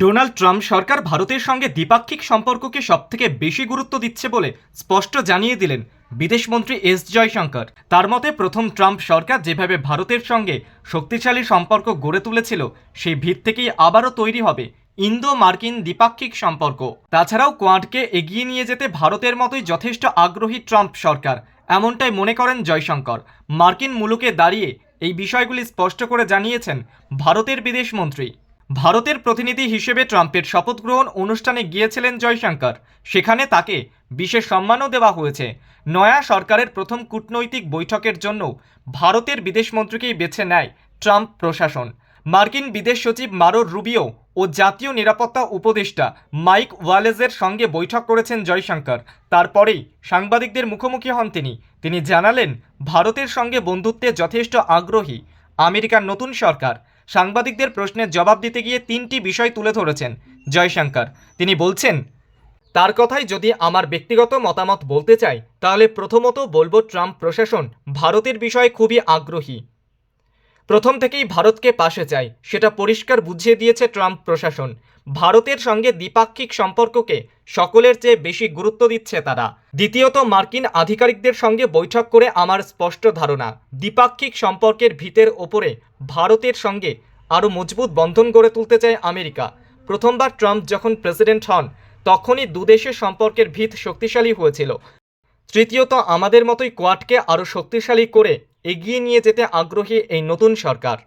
Donald Trump সরকার ভারতের সঙ্গে দ্বিপাক্ষিক সম্পর্ককে সবথেকে বেশি গুরুত্ব দিচ্ছে বলে স্পষ্ট জানিয়ে দিলেন বিদেশমন্ত্রী এস জয়শঙ্কর। তার মতে, প্রথম ট্রাম্প সরকার যেভাবে ভারতের সঙ্গে শক্তিশালী সম্পর্ক গড়ে তুলেছিল, সেই ভিত থেকেই আবারও তৈরি হবে ইন্দো মার্কিন দ্বিপাক্ষিক সম্পর্ক। তাছাড়াও কোয়াডকে এগিয়ে নিয়ে যেতে ভারতের মতোই যথেষ্ট আগ্রহী ট্রাম্প সরকার, এমনটাই মনে করেন জয়শঙ্কর। মার্কিন মুলুকে দাঁড়িয়ে এই বিষয়গুলি স্পষ্ট করে জানিয়েছেন ভারতের বিদেশমন্ত্রী। ভারতের প্রতিনিধি হিসেবে ট্রাম্পের শপথ গ্রহণ অনুষ্ঠানে গিয়েছিলেন জয়শঙ্কর। সেখানে তাকে বিশেষ সম্মানও দেওয়া হয়েছে। নয়া সরকারের প্রথম কূটনৈতিক বৈঠকের জন্য ভারতের বিদেশমন্ত্রীকেই বেছে নেয় ট্রাম্প প্রশাসন। মার্কিন বিদেশ সচিব মারো রুবিও ও জাতীয় নিরাপত্তা উপদেষ্টা মাইক ওয়ালেজের সঙ্গে বৈঠক করেছেন জয়শঙ্কর। তারপরেই সাংবাদিকদের মুখোমুখি হন তিনি। তিনি জানালেন, ভারতের সঙ্গে বন্ধুত্বে যথেষ্ট আগ্রহী। আমেরিকার নতুন সরকার। সাংবাদিকদের প্রশ্নের জবাব দিতে গিয়ে তিনটি বিষয় তুলে ধরেছেন জয়শঙ্কর। তিনি বলছেন, তার কথাই যদি আমার ব্যক্তিগত মতামত বলতে চাই, তাহলে প্রথমত বলব ট্রাম্প প্রশাসন ভারতের বিষয়ে খুবই আগ্রহী। প্রথম থেকেই ভারতকে পাশে চাই, সেটা পরিষ্কার বুঝিয়ে দিয়েছে ট্রাম্প প্রশাসন। ভারতের সঙ্গে দ্বিপাক্ষিক সম্পর্ককে সকলের চেয়ে বেশি গুরুত্ব দিচ্ছে তারা। দ্বিতীয়ত, মার্কিন আধিকারিকদের সঙ্গে বৈঠক করে আমার স্পষ্ট ধারণা, দ্বিপাক্ষিক সম্পর্কের ভিতের ওপরে ভারতের সঙ্গে আরও মজবুত বন্ধন গড়ে তুলতে চায় আমেরিকা। প্রথমবার ট্রাম্প যখন প্রেসিডেন্ট হন, তখনই দুদেশের সম্পর্কের ভিত শক্তিশালী হয়েছিল। তৃতীয়ত, আমাদের মতোই কোয়াডকে আরও শক্তিশালী করে এগিয়ে নিয়ে যেতে আগ্রহী এই নতুন সরকার।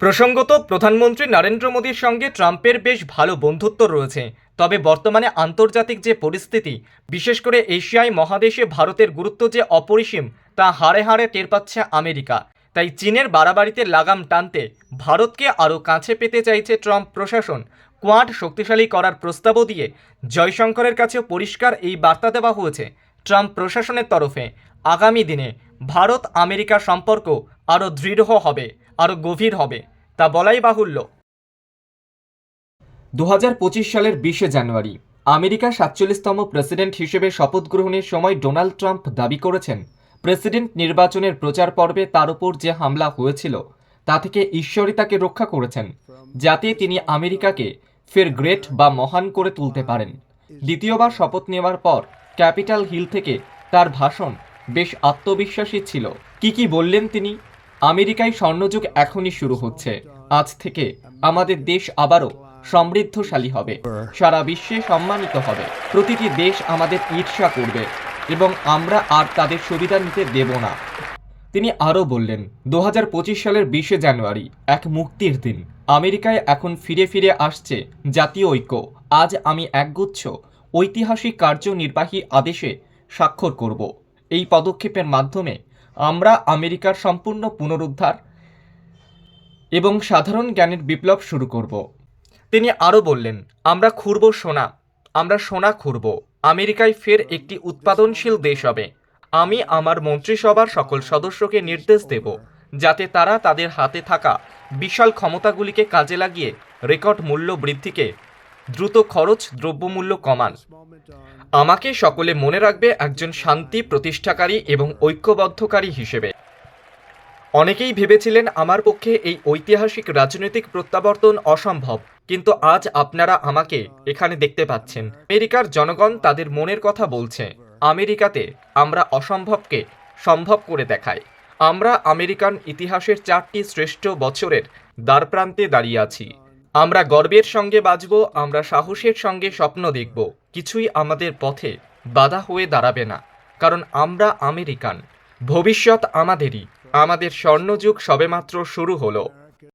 প্রসঙ্গত, প্রধানমন্ত্রী নরেন্দ্র মোদীর সঙ্গে ট্রাম্পের বেশ ভালো বন্ধুত্ব রয়েছে। তবে বর্তমানে আন্তর্জাতিক যে পরিস্থিতি, বিশেষ করে এশিয়ায় মহাদেশে ভারতের গুরুত্ব যে অপরিসীম, তা হাড়ে হাড়ে টের পাচ্ছে আমেরিকা। তাই চীনের বাড়াবাড়িতে লাগাম টানতে ভারতকে আরও কাছে পেতে চাইছে ট্রাম্প প্রশাসন। কোয়াড শক্তিশালী করার প্রস্তাবও দিয়ে জয়শঙ্করের কাছে পরিষ্কার এই বার্তা দেওয়া হয়েছে ট্রাম্প প্রশাসনের তরফে। আগামী দিনে ভারত আমেরিকার সম্পর্ক আরও দৃঢ় হবে, আরও গভীর হবে, তা বলাই বাহুল্য। দু হাজার পঁচিশ সালের বিশে জানুয়ারি আমেরিকার সাতচল্লিশতম প্রেসিডেন্ট হিসেবে শপথ গ্রহণের সময় ডোনাল্ড ট্রাম্প দাবি করেছেন, প্রেসিডেন্ট নির্বাচনের প্রচার পর্বে তার উপর যে হামলা হয়েছিল, তা থেকে ঈশ্বরই তাকে রক্ষা করেছেন, যাতে তিনি আমেরিকাকে ফের গ্রেট বা মহান করে তুলতে পারেন। দ্বিতীয়বার শপথ নেওয়ার পর ক্যাপিটাল হিল থেকে তার ভাষণ বেশ আত্মবিশ্বাসী ছিল। কি কি বললেন তিনি? আমেরিকায় স্বর্ণযুগ এখনই শুরু হচ্ছে। আজ থেকে আমাদের দেশ আবারও সমৃদ্ধশালী হবে। সারা বিশ্বে সম্মানিত হবে। প্রতিটি দেশ আমাদের ঈর্ষা করবে এবং আমরা আর তাদের সুবিধা নিতে দেব না। তিনি আরও বললেন দু হাজার পঁচিশ সালের বিশে জানুয়ারি এক মুক্তির দিন। আমেরিকায় এখন ফিরে ফিরে আসছে জাতীয় ঐক্য। আজ আমি একগুচ্ছ ঐতিহাসিক কার্যনির্বাহী আদেশে স্বাক্ষর করব। এই পদক্ষেপের মাধ্যমে আমরা আমেরিকার সম্পূর্ণ পুনরুদ্ধার এবং সাধারণ জ্ঞানের বিপ্লব শুরু করব। তিনি আরও বললেন, আমরা খুঁড়ব সোনা, আমরা সোনা খুঁড়ব আমেরিকায় ফের একটি উৎপাদনশীল দেশ হবে। আমি আমার মন্ত্রিসভার সকল সদস্যকে নির্দেশ দেব, যাতে তারা তাদের হাতে থাকা বিশাল ক্ষমতাগুলিকে কাজে লাগিয়ে রেকর্ড মূল্য বৃদ্ধিকে দ্রুত খরচ, দ্রব্যমূল্য কমান। আমাকে সকলে মনে রাখবে একজন শান্তি প্রতিষ্ঠাকারী এবং ঐক্যবদ্ধকারী হিসেবে। অনেকেই ভেবেছিলেন আমার পক্ষে এই ঐতিহাসিক রাজনৈতিক প্রত্যাবর্তন অসম্ভব, কিন্তু আজ আপনারা আমাকে এখানে দেখতে পাচ্ছেন। আমেরিকার জনগণ তাদের মনের কথা বলছে। আমেরিকাতে আমরা অসম্ভবকে সম্ভব করে দেখাই। আমরা আমেরিকান ইতিহাসের চারটি শ্রেষ্ঠ বছরের দ্বারপ্রান্তে দাঁড়িয়ে আছি। আমরা গর্বের সঙ্গে বাঁচব, আমরা সাহসের সঙ্গে স্বপ্ন দেখব। কিছুই আমাদের পথে বাধা হয়ে দাঁড়াবে না, কারণ আমরা আমেরিকান। ভবিষ্যৎ আমাদেরই। আমাদের স্বর্ণযুগ সবেমাত্র শুরু হলো।